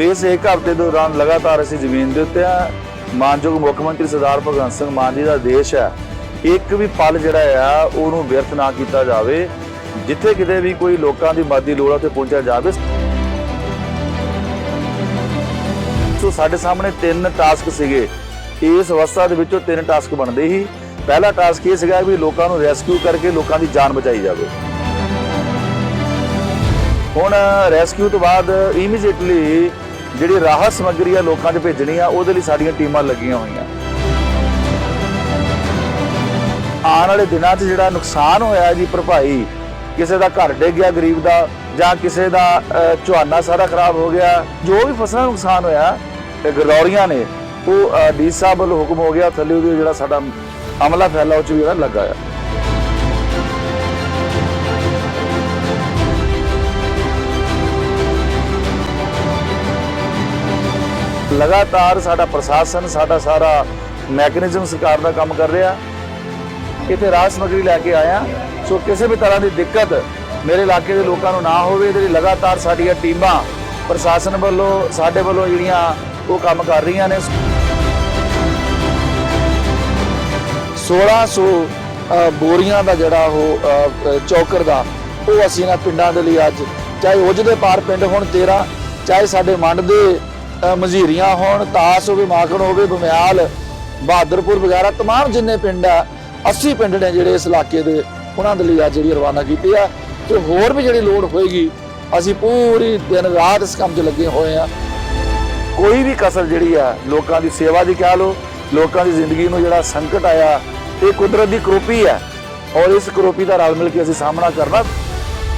ਇਸ ਇੱਕ ਹਫ਼ਤੇ ਦੌਰਾਨ ਲਗਾਤਾਰ ਅਸੀਂ ਜ਼ਮੀਨ ਦੇ ਉੱਤੇ ਆ। ਮਾਨਯੋਗ ਮੁੱਖ ਮੰਤਰੀ ਸਰਦਾਰ ਭਗਵੰਤ ਸਿੰਘ ਮਾਨ ਜੀ ਦਾ ਦੇਸ਼ ਹੈ। ਇੱਕ ਵੀ ਪਲ ਜਿਹੜਾ ਆ, ਉਹਨੂੰ ਵਿਅਰਥ ਨਾ ਕੀਤਾ ਜਾਵੇ। ਜਿੱਥੇ ਕਿਤੇ ਵੀ ਕੋਈ ਲੋਕਾਂ ਦੀ ਮਾਦੀ ਲੋੜ ਆ ਤੇ ਪਹੁੰਚਿਆ ਜਾਵੇ। ਸੋ ਸਾਡੇ ਸਾਹਮਣੇ ਤਿੰਨ ਟਾਸਕ ਸੀਗੇ। ਇਸ ਅਵਸਥਾ ਦੇ ਵਿੱਚੋਂ ਤਿੰਨ ਟਾਸਕ ਬਣਦੇ ਸੀ। ਪਹਿਲਾ ਟਾਸਕ ਇਹ ਸੀਗਾ ਵੀ ਲੋਕਾਂ ਨੂੰ ਰੈਸਕਿਊ ਕਰਕੇ ਲੋਕਾਂ ਦੀ ਜਾਨ ਬਚਾਈ ਜਾਵੇ। ਹੁਣ ਰੈਸਕਿਊ ਤੋਂ ਬਾਅਦ ਇਮੀਡੀਏਟਲੀ ਜਿਹੜੀ ਰਾਹਤ ਸਮੱਗਰੀ ਆ ਲੋਕਾਂ 'ਚ ਭੇਜਣੀ ਆ ਉਹਦੇ ਲਈ ਸਾਡੀਆਂ ਟੀਮਾਂ ਲੱਗੀਆਂ ਹੋਈਆਂ। ਆਉਣ ਵਾਲੇ ਦਿਨਾਂ 'ਚ ਜਿਹੜਾ ਨੁਕਸਾਨ ਹੋਇਆ ਜੀ ਭਰਪਾਈ ਕਿਸੇ ਦਾ ਘਰ ਡਿੱਗ ਗਿਆ ਗਰੀਬ ਦਾ ਜਾਂ ਕਿਸੇ ਦਾ ਅਹ, ਸਾਰਾ ਖਰਾਬ ਹੋ ਗਿਆ ਜੋ ਵੀ ਫਸਲਾਂ ਨੂੰ ਨੁਕਸਾਨ ਹੋਇਆ ਤੇ ਗਰਦੌਰੀਆਂ ਨੇ ਉਹ ਡੀ ਸਾਹਿਬ ਵੱਲੋਂ ਹੁਕਮ ਹੋ ਗਿਆ ਥੱਲੇ ਉਹਦੇ ਜਿਹੜਾ ਸਾਡਾ ਅਮਲਾ ਫੈਲਾ ਉਹ 'ਚ ਵੀ ਉਹਦਾ ਲੱਗਾ ਆ ਲਗਾਤਾਰ ਸਾਡਾ ਪ੍ਰਸ਼ਾਸਨ ਸਾਡਾ ਸਾਰਾ ਮੈਕੈਨਿਜ਼ਮ ਸਰਕਾਰ ਦਾ ਕੰਮ ਕਰ ਰਿਹਾ। ਇੱਥੇ ਰਾਜ ਸਮਗਰੀ ਲੈ ਕੇ ਆਇਆ। ਸੋ ਕਿਸੇ ਵੀ ਤਰ੍ਹਾਂ ਦੀ ਦਿੱਕਤ ਮੇਰੇ ਇਲਾਕੇ ਦੇ ਲੋਕਾਂ ਨੂੰ ਨਾ ਹੋਵੇ ਇਹਦੇ ਲਈ ਲਗਾਤਾਰ ਸਾਡੀਆਂ ਟੀਮਾਂ ਪ੍ਰਸ਼ਾਸਨ ਵੱਲੋਂ ਸਾਡੇ ਵੱਲੋਂ ਜਿਹੜੀਆਂ ਉਹ ਕੰਮ ਕਰ ਰਹੀਆਂ ਨੇ। 1600 ਅ, ਬੋਰੀਆਂ ਦਾ ਜਿਹੜਾ ਉਹ ਚੌਕਰ ਦਾ ਉਹ ਅਸੀਂ ਨਾ ਪਿੰਡਾਂ ਦੇ ਲਈ ਅੱਜ ਚਾਹੇ ਉਜ ਦੇ ਪਾਰ ਪਿੰਡ ਹੋਣ 13 ਚਾਹੇ ਸਾਡੇ ਮੰਡ ਦੇ ਅ, ਮਝੀਰੀਆਂ ਹੋਣ ਤਾਸ ਹੋਵੇ ਮਾਖਣ ਹੋਵੇ ਬਮਿਆਲ ਬਹਾਦਰਪੁਰ ਵਗੈਰਾ तमाम ਜਿੰਨੇ ਪਿੰਡ ਆ 80 ਪਿੰਡ ਨੇ ਜਿਹੜੇ ਇਸ ਇਲਾਕੇ ਦੇ ਉਹਨਾਂ ਦੇ ਲਈ ਅੱਜ ਜਿਹੜੀ ਰਵਾਨਾ ਕੀਤੀ ਆ ਤੇ ਹੋਰ ਵੀ ਜਿਹੜੀ ਲੋੜ ਹੋਏਗੀ ਅਸੀਂ ਪੂਰੀ ਦਿਨ ਰਾਤ ਇਸ ਕੰਮ 'ਚ ਲੱਗੇ ਹੋਏ ਆ ਕੋਈ ਵੀ ਕਸਰ ਜਿਹੜੀ ਆ ਲੋਕਾਂ ਦੀ ਸੇਵਾ ਦੀ ਕਹਿ ਲੋ ਲੋਕਾਂ ਦੀ ਜ਼ਿੰਦਗੀ ਨੂੰ ਜਿਹੜਾ ਸੰਕਟ ਆਇਆ ਇਹ ਕੁਦਰਤ ਦੀ ਕਰੋਪੀ ਹੈ ਔਰ ਇਸ ਕਰੋਪੀ ਦਾ ਰਲ ਮਿਲ ਕੇ ਅਸੀਂ ਸਾਹਮਣਾ ਕਰਨਾ